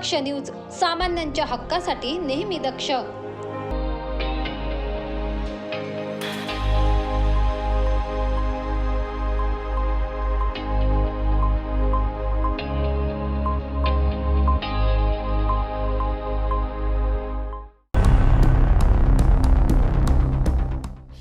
दक्ष news सामान्यांच्या हक्कासाठी नेहमी दक्ष.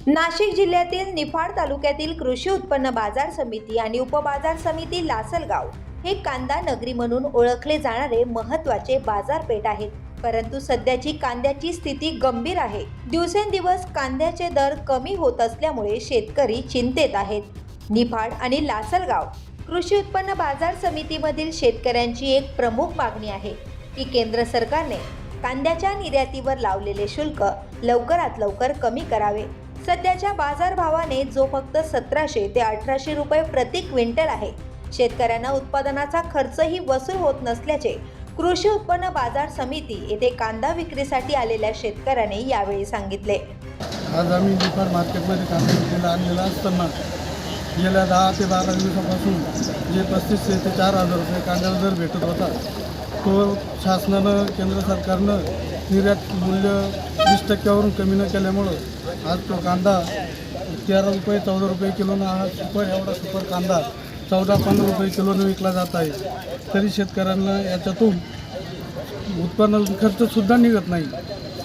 नाशिक जिल्ह्यातील निफाड तालुक्यातील कृषी उत्पन्न बाजार समिती आणि उपबाजार समिती लासलगाव हे कांदा नगरी म्हणून ओळखले जाणारे महत्त्वाचे बाजारपेठ आहेत परंतु सध्याची कांद्याची स्थिती गंभीर आहे. दिवसेंदिवस कांद्याचे दर कमी होत असल्यामुळे शेतकरी चिंतेत आहेत. निफाड आणि लासलगाव कृषी उत्पन्न बाजार समितीमधील शेतकऱ्यांची एक प्रमुख मागणी आहे. की केंद्र सरकारने कांद्याच्या निर्यातीवर लावलेले शुल्क लवकरात लवकर कमी करावे. सध्याच्या बाजारभावाने जो फक्त सतराशे ते अठराशे रुपये प्रति क्विंटल आहे. शेतकऱ्यांना उत्पादनाचा खर्चही वसूल होत नसल्याचे कृषी उत्पन्न बाजार समिती येथे कांदा विक्रीसाठी आलेल्या शेतकऱ्याने यावेळी सांगितले. आज आम्ही दुपार मार्केटमध्ये कांदा विक्रीला आणलेला असताना गेल्या दहा ते बारा दिवसापासून जे पस्तीसशे ते चार हजार रुपये कांद्याला दर भेटत होता तो शासनानं केंद्र सरकारनं निर्यात मूल्य वीस टक्क्यावरून कमी न केल्यामुळं आज तो कांदा तेरा रुपये चौदा रुपये किलोनं हा सुपर एवढा सुपर कांदा चौदा पंधरा रुपये किलोनं विकला जात आहे. तरी शेतकऱ्यांना याच्यातून उत्पन्न खर्चसुद्धा निघत नाही.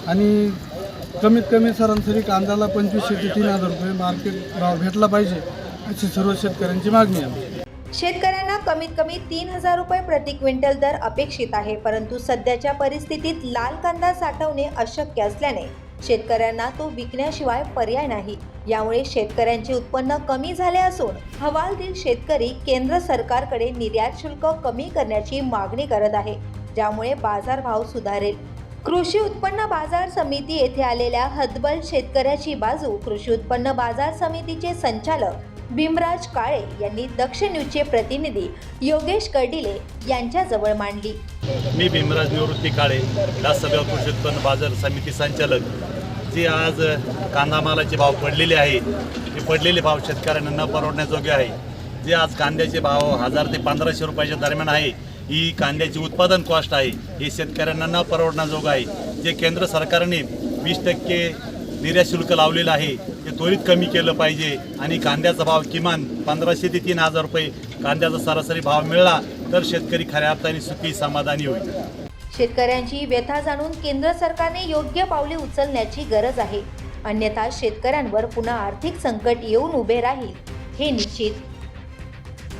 आणि कमीत कमी सरासरी कांद्याला पंचवीसशे ते तीन हजार रुपये मार्केट भाव भेटला पाहिजे अशी सर्व शेतकऱ्यांची मागणी आहे. शेतकऱ्यांना कमीत कमी तीन हजार रुपये प्रति क्विंटल दर अपेक्षित आहे परंतु सध्याच्या परिस्थितीत लाल कांदा साठवणे अशक्य असल्याने शेतकऱ्यांना तो विकण्याशिवाय पर्याय नाही. यामुळे शेतकऱ्यांचे उत्पन्न कमी झाले असून हवालदिल शेतकरी केंद्र सरकारकडे निर्यात शुल्क कमी करण्याची मागणी करत आहे ज्यामुळे बाजारभाव सुधारेल. कृषी उत्पन्न बाजार समिती येथे आलेल्या हदबल शेतकऱ्याची बाजू कृषी उत्पन्न बाजार समितीचे संचालक भीमराज काळे यांनी दक्ष न्यूजचे प्रतिनिधी योगेश कर्डिले यांच्याजवळ मांडली. मी भीमराज निवृत्ती काळे लासलगाव कृषी उत्पन्न बाजार समिती संचालक. जी आज कांदा मालाचे भाव पडलेले आहे ते पडलेले भाव शेतकऱ्यांना न परवडण्याजोगे आहे. जे आज कांद्याचे भाव हजार ते पंधराशे रुपयाच्या दरम्यान आहे ही कांद्याची उत्पादन कॉस्ट आहे हे शेतकऱ्यांना न परवडण्याजोगं आहे. जे केंद्र सरकारने वीस टक्के निर्यात शुल्क लावलेलं आहे ते त्वरित कमी केलं पाहिजे आणि कांद्याचा भाव किमान पंधराशे ते तीन हजार रुपये कांद्याचा सरासरी भाव मिळाला तर शेतकरी खऱ्या अर्थाने सुखी समाधानी होईल. शेतकऱ्यांची व्यथा जाणून केंद्र सरकारने योग्य पावले उचलण्याची गरज आहे. अन्यथा शेतकऱ्यांवर पुन्हा आर्थिक संकट येऊन उभे राहील हे निश्चित.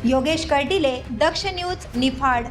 योगेश कर्डिले दक्ष न्यूज निफाड.